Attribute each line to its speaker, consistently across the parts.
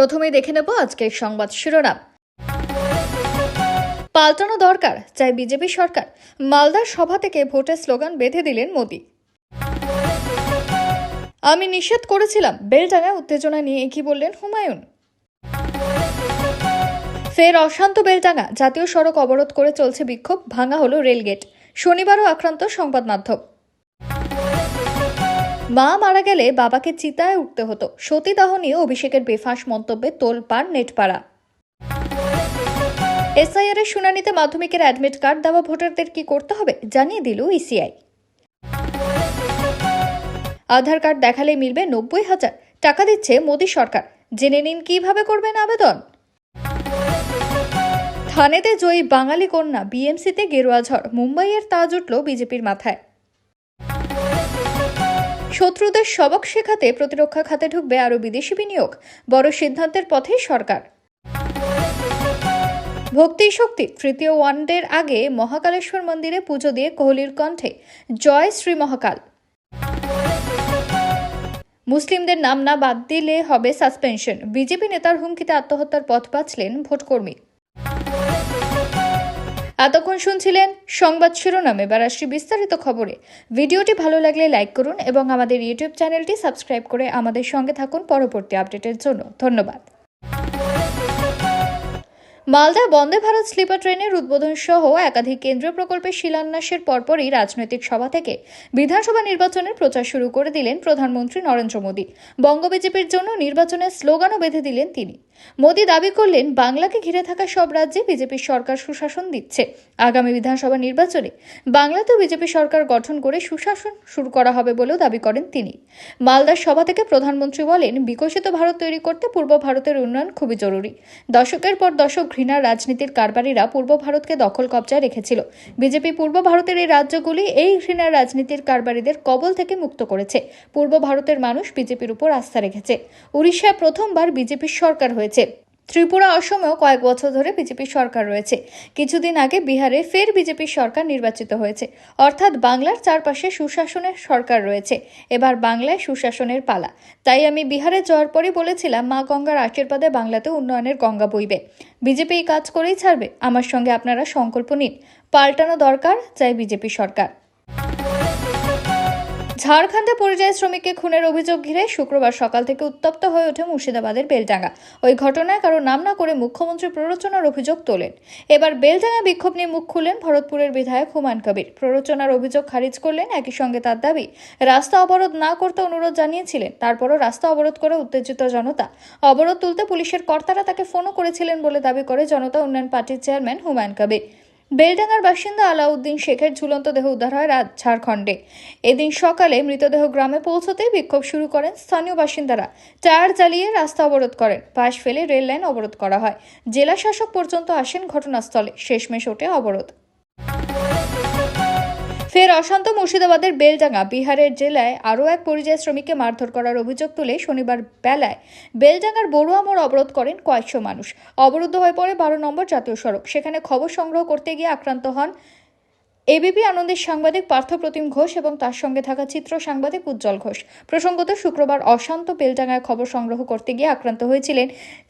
Speaker 1: প্রথমেই দেখে নেব আজকের সংবাদ শিরোনাম। পাল্টানো দরকার চাই বিজেপি সরকার। মালদার সভা থেকে ভোটের স্লোগান বেঁধে দিলেন মোদি। আমি নিষেধ করেছিলাম বেলডাঙায় উত্তেজনা নিয়ে কি বললেন হুমায়ুন? ফের অশান্ত বেলডাঙ্গা, জাতীয় সড়ক অবরোধ করে চলছে বিক্ষোভ, ভাঙা হলো রেলগেট। শনিবারও আক্রান্ত সংবাদ মাধ্যম। মা মারা গেলে বাবাকে চিতায় উঠতে হতো। সতীদাহ নিয়ে অভিষেকের বেফাঁস মন্তব্যে তোলপাড় নেটপাড়া। এসআইআর এর শুনানিতে মাধ্যমিকের অ্যাডমিট কার্ড দেওয়া ভোটারদের কি করতে হবে জানিয়ে দিল ইসিআই আধার কার্ড দেখালেই মিলবে নব্বই হাজার। টাকা দিচ্ছে মোদী সরকার। জেনে নিন কীভাবে করবেন আবেদন। থানেতে জয়ী বাঙালি কন্যা বিএমসিতে গেরুয়া ঝড়। মুম্বাইয়ের তাজ উঠল বিজেপির মাথায়। শত্রুদের সবক শেখাতে প্রতিরক্ষা খাতে ঢুকবে আরও বিদেশি বিনিয়োগ, বড় সিদ্ধান্তের পথেই সরকার। ভক্তি শক্তি, তৃতীয় ওয়ানডের আগে মহাকালেশ্বর মন্দিরে পুজো দিয়ে কোহলির কণ্ঠে, জয় শ্রী মহাকাল। মুসলিমদের নাম না বাদ দিলে হবে সাসপেনশন। বিজেপি নেতার হুমকিতে আত্মহত্যার পথ বাঁচলেন ভোটকর্মী। এতক্ষণ শুনছিলেন সংবাদ শিরোনামে, এবার আসছি বিস্তারিত খবরে। ভিডিওটি ভালো লাগলে লাইক করুন এবং আমাদের ইউটিউব চ্যানেলটি সাবস্ক্রাইব করে আমাদের সঙ্গে থাকুন পরবর্তী আপডেটের জন্য। ধন্যবাদ। মালদা বন্দে ভারত স্লিপার ট্রেনের উদ্বোধন সহ একাধিক কেন্দ্রীয় প্রকল্পের শিলান্যাসের পরপরই রাজনৈতিক সভা থেকে বিধানসভা নির্বাচনের প্রচার শুরু করে দিলেন প্রধানমন্ত্রী নরেন্দ্র মোদী। বঙ্গ বিজেপির জন্য নির্বাচনের স্লোগানও বেঁধে দিলেন তিনি। মোদী দাবি করলেন, বাংলাকে ঘিরে থাকা সব রাজ্যে বিজেপির সরকার সুশাসন দিচ্ছে। আগামী বিধানসভা নির্বাচনে বাংলাতেও বিজেপি সরকার গঠন করে সুশাসন শুরু করা হবে বলেও দাবি করেন তিনি। মালদার সভা থেকে প্রধানমন্ত্রী বলেন, বিকশিত ভারত তৈরি করতে পূর্ব ভারতের উন্নয়ন খুবই জরুরি। দশকের পর দশক ঘৃণার রাজনীতির কারবারিরা পূর্ব ভারতকে দখল কবজায় রেখেছিল। বিজেপি পূর্ব ভারতের এই রাজ্যগুলি এই ঘৃণার রাজনীতির কারবারিদের কবল থেকে মুক্ত করেছে। পূর্ব ভারতের মানুষ বিজেপির উপর আস্থা রেখেছে। উড়িষ্যায় প্রথমবার বিজেপির সরকার হয়েছে। ত্রিপুরা অসমেও কয়েক বছর ধরে বিজেপির সরকার রয়েছে। কিছুদিন আগে বিহারে ফের বিজেপির সরকার নির্বাচিত হয়েছে। অর্থাৎ বাংলার চারপাশে সুশাসনের সরকার রয়েছে। এবার বাংলায় সুশাসনের পালা। তাই আমি বিহারে যাওয়ার পরই বলেছিলাম, মা গঙ্গার আশীর্বাদে বাংলাতে উন্নয়নের গঙ্গা বইবে। বিজেপি এই কাজ করেই ছাড়বে। আমার সঙ্গে আপনারা সংকল্প নিন। পাল্টানো দরকার, চাই বিজেপি সরকার। ঝাড়খণ্ডে পরিযায়ী শ্রমিককে খুনের অভিযোগ ঘিরে শুক্রবার সকাল থেকে উত্তপ্ত হয়ে ওঠে মুর্শিদাবাদের বেলডাঙ্গা। ওই ঘটনায় কারও নাম না করে মুখ্যমন্ত্রী প্ররোচনার অভিযোগ তোলেন। এবার বেলডাঙ্গা বিক্ষোভ নিয়ে মুখ খুললেন ভরতপুরের বিধায়ক হুমায়ুন কবির। প্ররোচনার অভিযোগ খারিজ করলেন একই সঙ্গে তার দাবি, রাস্তা অবরোধ না করতে অনুরোধ জানিয়েছিলেন, তারপরও রাস্তা অবরোধ করে উত্তেজিত জনতা। অবরোধ তুলতে পুলিশের কর্তারা তাকে ফোনও করেছিলেন বলে দাবি করে জনতা উন্নয়ন পার্টির চেয়ারম্যান হুমায়ুন কবির। বেলডাঙ্গার বাসিন্দা আলাউদ্দিন শেখের ঝুলন্ত দেহ উদ্ধার হয় রাত ঝাড়খণ্ডে। এদিন সকালে মৃতদেহ গ্রামে পৌঁছতে বিক্ষোভ শুরু করেন স্থানীয় বাসিন্দারা। টায়ার জ্বালিয়ে রাস্তা অবরোধ করেন। পাশ ফেলে রেল লাইন অবরোধ করা হয়। জেলা শাসক পর্যন্ত আসেন ঘটনাস্থলে। শেষমেশ ওঠে অবরোধ। ফের অশান্ত মুর্শিদাবাদের বেলডাঙ্গা, বিহারের জেলায় আরও এক পরিযায়ী শ্রমিককে মারধর করার অভিযোগ তুলে শনিবার বেলায় বেলডাঙ্গার বড়ুয়া মোড় অবরোধ করেন কয়েকশো মানুষ। অবরুদ্ধ হয়ে পড়ে বারো নম্বর জাতীয় সড়ক। সেখানে খবর সংগ্রহ করতে গিয়ে আক্রান্ত হন এবিপি আনন্দের সাংবাদিক পার্থ প্রতিম ঘোষ এবং তার সঙ্গে থাকা চিত্র সাংবাদিক উজ্জ্বল ঘোষ। প্রসঙ্গত, শুক্রবার অশান্ত বেলডাঙ্গায় খবর সংগ্রহ করতে গিয়ে আক্রান্ত হয়েছিলেন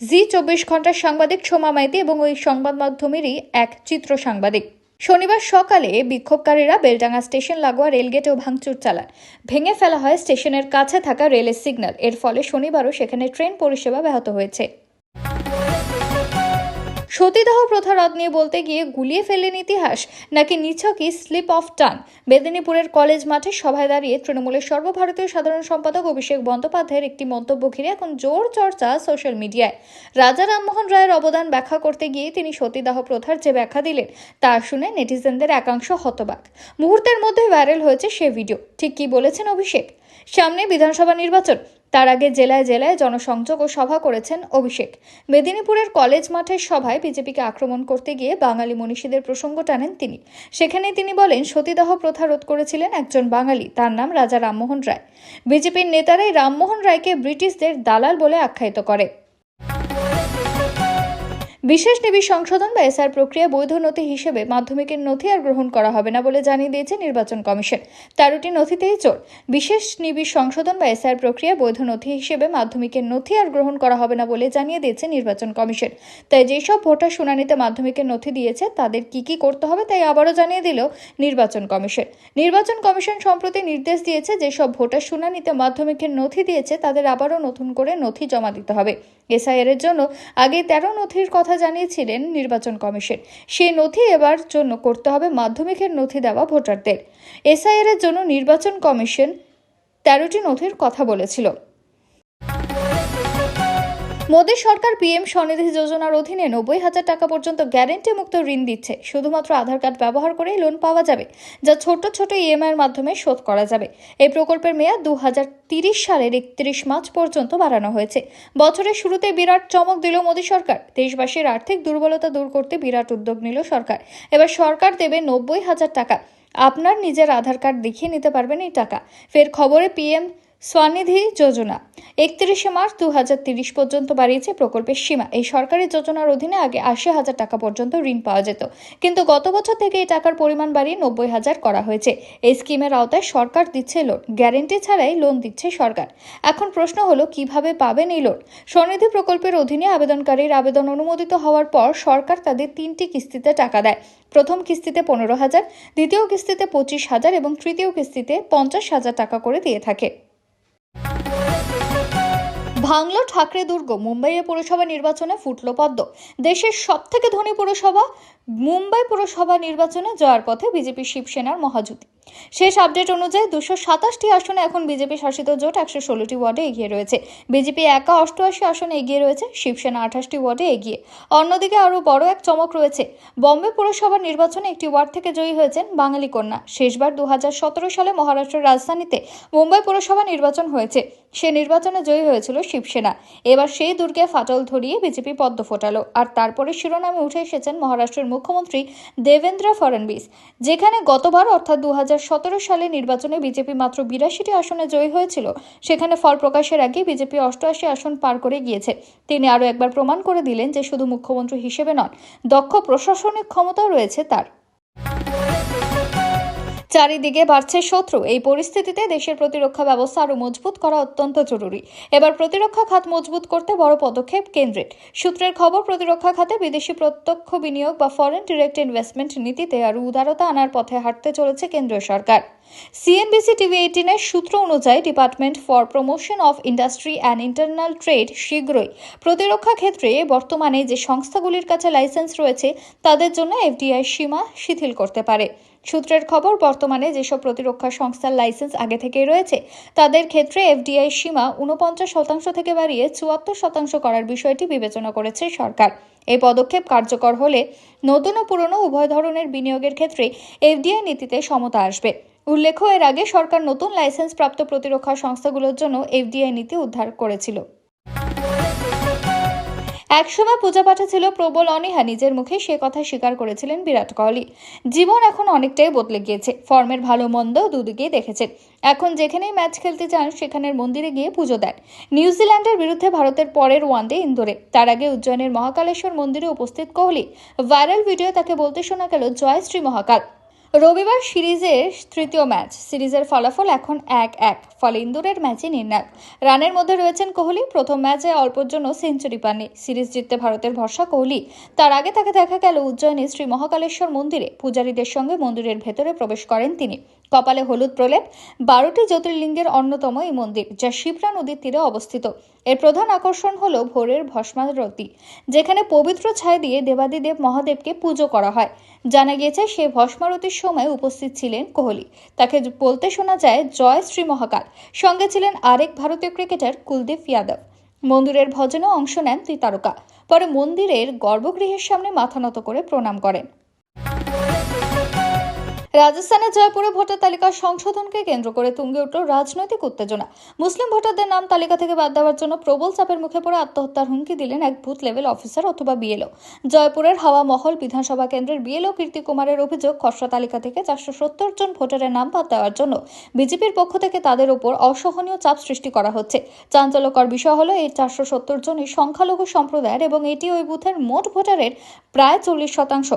Speaker 1: জি চব্বিশ ঘণ্টার সাংবাদিক সোমা মাইতি এবং ওই সংবাদ মাধ্যমেরই এক চিত্র সাংবাদিক। শনিবার সকালে বিক্ষোভকারীরা বেলডাঙ্গা স্টেশন লাগোয়া রেলগেটেও ভাঙচুর চালান ভেঙে ফেলা হয় স্টেশনের কাছে থাকা রেলের সিগন্যাল। এর ফলে শনিবারও সেখানে ট্রেন পরিষেবা ব্যাহত হয়েছে। সতীদাহ প্রথা রদ নিয়ে বলতে গিয়ে গুলিয়ে ফেললেন ইতিহাস, নাকি নিছকই স্লিপ অফ টান? মেদিনীপুরের কলেজ মাঠে সভায় দাঁড়িয়ে তৃণমূলের সর্বভারতীয় সাধারণ সম্পাদক অভিষেক বন্দ্যোপাধ্যায়ের একটি মন্তব্য ঘিরে এখন জোর চর্চা সোশ্যাল মিডিয়ায়। রাজা রামমোহন রায়ের অবদান ব্যাখ্যা করতে গিয়ে তিনি সতীদাহ প্রথার যে ব্যাখ্যা দিলেন, তা শুনে নেটিজেনদের একাংশ হতবাক। মুহূর্তের মধ্যে ভাইরাল হয়েছে সে ভিডিও। ঠিক কি বলেছেন অভিষেক? সামনে বিধানসভা নির্বাচন। তার আগে জেলায় জেলায় জনসংযোগ ও সভা করেছেন অভিষেক। মেদিনীপুরের কলেজ মাঠের সভায় বিজেপিকে আক্রমণ করতে গিয়ে বাঙালি মনীষীদের প্রসঙ্গ টানেন তিনি। সেখানে তিনি বলেন, সতীদাহ প্রথা রোধ করেছিলেন একজন বাঙালি, তার নাম রাজা রামমোহন রায়। বিজেপির নেতারাই রামমোহন রায়কে ব্রিটিশদের দালাল বলে আখ্যায়িত করে। বিশেষ নিবিড় সংশোধন বা এসআর প্রক্রিয়া বৈধ নথি হিসেবে মাধ্যমিকের নথি আর গ্রহণ করা হবে না বলে জানিয়ে দিয়েছে নির্বাচন কমিশন। তেরোটি নথিতেই জোর বিশেষ নিবিড় সংশোধন বা এসআর প্রক্রিয়া বৈধ নথি হিসেবে মাধ্যমিকের নথি আর গ্রহণ করা হবে না বলে জানিয়ে দিয়েছে নির্বাচন কমিশন। তাই যেসব ভোটার শুনানিতে মাধ্যমিকের নথি দিয়েছে, তাদের কি কি করতে হবে তাই আবারও জানিয়ে দিল নির্বাচন কমিশন। নির্বাচন কমিশন সম্প্রতি নির্দেশ দিয়েছে, যেসব ভোটার শুনানিতে মাধ্যমিকের নথি দিয়েছে, তাদের আবারও নতুন করে নথি জমা দিতে হবে। এসআইআর এর জন্য আগে তেরো নথির কথা জানিয়েছিলেন নির্বাচন কমিশন। সেই নথি এবার জন্য করতে হবে মাধ্যমিকের নথি দেওয়া ভোটারদের। এসআইআর এর জন্য নির্বাচন কমিশন তেরোটি নথির কথা বলেছিল। মোদী সরকার পিএম স্বনিধি যোজনার অধীনে নব্বই হাজার টাকা পর্যন্ত গ্যারেন্টি মুক্ত ঋণ দিচ্ছে। শুধুমাত্র আধার কার্ড ব্যবহার করেই লোন পাওয়া যাবে, যা ছোট ছোট ইএমআই এর মাধ্যমে শোধ করা যাবে। এই প্রকল্পের মেয়াদ দু হাজার তিরিশ সালের একত্রিশ মার্চ পর্যন্ত বাড়ানো হয়েছে। বছরের শুরুতে বিরাট চমক দিল মোদী সরকার। দেশবাসীর আর্থিক দুর্বলতা দূর করতে বিরাট উদ্যোগ নিল সরকার। এবার সরকার দেবে নব্বই হাজার টাকা। আপনার নিজের আধার কার্ড দেখিয়ে নিতে পারবেন এই টাকা। ফের খবরে পিএম স্বনিধি যোজনা। একত্রিশে মার্চ দু পর্যন্ত বাড়িয়েছে প্রকল্পের সীমা। এই সরকারি যোজনার অধীনে আগে আশি হাজার টাকা পর্যন্ত ঋণ পাওয়া যেত। কিন্তু গত বছর থেকে এই টাকার পরিমাণ বাড়িয়ে নব্বই হাজার করা হয়েছে। এই স্কিমের আওতায় সরকার দিচ্ছে লোন। গ্যারেন্টি ছাড়াই লোন দিচ্ছে সরকার। এখন প্রশ্ন হলো, কীভাবে পাবেন এই লোন? স্বনিধি প্রকল্পের অধীনে আবেদনকারীর আবেদন অনুমোদিত হওয়ার পর সরকার তাদের তিনটি কিস্তিতে টাকা দেয়। প্রথম কিস্তিতে পনেরো হাজার, দ্বিতীয় কিস্তিতে পঁচিশ হাজার এবং তৃতীয় কিস্তিতে পঞ্চাশ হাজার টাকা করে দিয়ে থাকে। ভাঙল ঠাকরে দুর্গ মুম্বাইয়ের পুরসভা নির্বাচনে ফুটল পদ্ম। দেশের সবথেকে ধনী পুরসভা, মুম্বাই পুরসভা নির্বাচনে জয়ার পথে বিজেপি শিবসেনার মহাজুতি শেষ আপডেট অনুযায়ী দুশো সাতাশটি আসনে এখন বিজেপি শাসিত জোট, একশো ষোলোটি ওয়ার্ডে এগিয়ে রয়েছে। বিজেপি একা অষ্টআশি আসনে এগিয়ে রয়েছে, শিবসেনা আঠাশটি ওয়ার্ডে এগিয়ে। অন্যদিকে আরও বড় এক চমক রয়েছে, বম্বে পুরসভার নির্বাচনে একটি ওয়ার্ড থেকে জয়ী হয়েছেন বাঙালি কন্যা। শেষবার দুহাজার সতেরো সালে মহারাষ্ট্রের রাজধানীতে মুম্বাই পুরসভা নির্বাচন হয়েছে, সে নির্বাচনে জয়ী হয়েছিল শিবসেনা। এবার সেই দুর্গে ফাটল ধরিয়ে বিজেপি পদ্ম ফোটালো। আর তারপরে শিরোনামে উঠে এসেছেন মহারাষ্ট্রের মুখ্যমন্ত্রী দেবেন্দ্র ফডনবিস, যেখানে গতবার অর্থাৎ দু হাজার সালে নির্বাচনে বিজেপি মাত্র বিরাশিটি আসনে জয়ী হয়েছিল। সেখানে ফল প্রকাশের আগে বিজেপি অষ্টআশি আসন পার করে গিয়েছে। তিনি আরও একবার প্রমাণ করে দিলেন যে শুধু মুখ্যমন্ত্রী হিসেবে নন দক্ষ প্রশাসনিক ক্ষমতাও রয়েছে তার। চারিদিকে বাড়ছে শত্রু। এই পরিস্থিতিতে দেশের প্রতিরক্ষা ব্যবস্থা আরও মজবুত করা অত্যন্ত জরুরি। এবার প্রতিরক্ষা খাত মজবুত করতে বড় পদক্ষেপ কেন্দ্রের। সূত্রের খবর, প্রতিরক্ষা খাতে বিদেশি প্রত্যক্ষ বিনিয়োগ বা ফরেন ডিরেক্ট ইনভেস্টমেন্ট নীতিতে আরও উদারতা আনার পথে হাঁটতে চলেছে কেন্দ্রীয় সরকার। সিএনবিসি টিভি এইটিনের সূত্র অনুযায়ী department for promotion of industry and internal trade শীঘ্রই প্রতিরক্ষা ক্ষেত্রে বর্তমানে যে সংস্থাগুলির কাছে লাইসেন্স রয়েছে, তাদের জন্য এফডিআই সীমা শিথিল করতে পারে। সূত্রের খবর, বর্তমানে যেসব প্রতিরক্ষা সংস্থার লাইসেন্স আগে থেকেই রয়েছে, তাদের ক্ষেত্রে এফডিআই সীমা উনপঞ্চাশ শতাংশ থেকে বাড়িয়ে চুয়াত্তর শতাংশ করার বিষয়টি বিবেচনা করেছে সরকার। এই পদক্ষেপ কার্যকর হলে নতুন ও পুরনো উভয় ধরনের বিনিয়োগের ক্ষেত্রে এফডিআই নীতিতে সমতা আসবে। উল্লেখ্য, এর আগে সরকার নতুন লাইসেন্স প্রাপ্ত প্রতিরক্ষা সংস্থাগুলোর জন্য এফডিআই নীতি উদ্ধার করেছিল। একসময় পূজা পাঠে ছিল প্রবল অনীহা। নিজের মুখে সে কথা স্বীকার করেছিলেন বিরাট কোহলি। জীবন এখন অনেকটাই বদলে গিয়েছে। ফর্মের ভালো মন্দ দুদিকেই দেখেছেন এখন যেখানেই ম্যাচ খেলতে চান সেখানের মন্দিরে গিয়ে পুজো দেন। নিউজিল্যান্ডের বিরুদ্ধে ভারতের পরের ওয়ানডে ইন্দোরে। তার আগে উজ্জয়নের মহাকালেশ্বর মন্দিরে উপস্থিত কোহলি। ভাইরাল ভিডিও তাকে বলতে শোনা গেল, জয় শ্রী মহাকাল। রবিবার সিরিজের তৃতীয় ম্যাচ। সিরিজের ফলাফল এখন এক এক। ফলে ইন্দোরের ম্যাচে নির্ণায়ক। রানের মধ্যে রয়েছেন কোহলি। প্রথম ম্যাচে অল্পর জন্য সেঞ্চুরি পাননি। সিরিজ জিততে ভারতের ভরসা কোহলি। তার আগে তাকে দেখা গেল উজ্জয়িনী শ্রী মহাকালেশ্বর মন্দিরে। পূজারীদের সঙ্গে মন্দিরের ভেতরে প্রবেশ করেন তিনি। কপালে হলুদ প্রলেপ, বারোটি জ্যোতির্লিঙ্গের অন্যতম এই মন্দির, যা শিবরা নদীর তীরে অবস্থিত। এর প্রধান আকর্ষণ হল ভোরের ভস্মারতি, যেখানে পবিত্র ছায় দিয়ে দেবাদিদেব মহাদেবকে পুজো করা হয়। জানা গিয়েছে, সেই ভস্মারতির সময় উপস্থিত ছিলেন কোহলি। তাকে বলতে শোনা যায়, জয় শ্রী মহাকাল। সঙ্গে ছিলেন আরেক ভারতীয় ক্রিকেটার কুলদীপ যাদব। মন্দিরের ভজনেও অংশ নেন দুই তারকা পরে মন্দিরের গর্ভগৃহের সামনে মাথা নত করে প্রণাম করেন। রাজস্থানের জয়পুরে ভোটার তালিকা সংশোধনকে কেন্দ্র করে তুঙ্গে উঠল রাজনৈতিক উত্তেজনা। মুসলিম ভোটারদের নাম তালিকা থেকে বাদ দেওয়ার জন্য প্রবল চাপের মুখে পড়ে আত্মহত্যার হুমকি দিলেন এক বুথ লেভেল অফিসার অথবা বিএলও। জয়পুরের হাওয়া মহল বিধানসভা কেন্দ্রের বিএলও কীর্তি কুমারের অভিযোগ, খসড়া তালিকা থেকে চারশো সত্তর জন ভোটারের নাম বাদ দেওয়ার জন্য বিজেপির পক্ষ থেকে তাদের উপর অসহনীয় চাপ সৃষ্টি করা হচ্ছে। চাঞ্চল্যকর বিষয় হলো, এই চারশো সত্তর জনই সংখ্যালঘু সম্প্রদায়ের এবং এটি ওই বুথের মোট ভোটারের প্রায় চল্লিশ শতাংশ।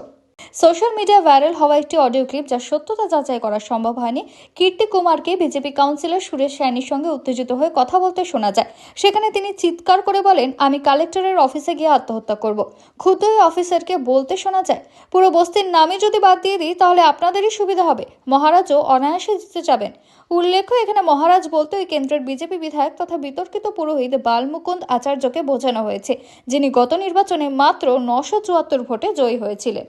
Speaker 1: সোশ্যাল মিডিয়া ভাইরাল হওয়া একটি অডিও ক্লিপ যার সত্যতা যাচাই করা সম্ভব হয়নি। কীর্তি কুমারকে বিজেপি কাউন্সিলর সুরেশ সাইনির সঙ্গে উত্তেজিত হয়ে কথা বলতে শোনা যায়। সেখানে তিনি চিৎকার করে বলেন, আমি কালেক্টরের অফিসে গিয়ে আত্মহত্যা করব। ক্ষুদ্র ওই অফিসারকে বলতে শোনা যায়, পুরো বস্তির নামই যদি বাদ দিয়ে দিই, তাহলে আপনাদেরই সুবিধা হবে। মহারাজও অনায়াসে জিতে যাবেন। উল্লেখ্য, এখানে মহারাজ বলতে ওই কেন্দ্রের বিজেপি বিধায়ক তথা বিতর্কিত পুরোহিত বালমুকুন্দ আচার্যকে বোঝানো হয়েছে, যিনি গত নির্বাচনে মাত্র নশো চুয়াত্তর ভোটে জয়ী হয়েছিলেন।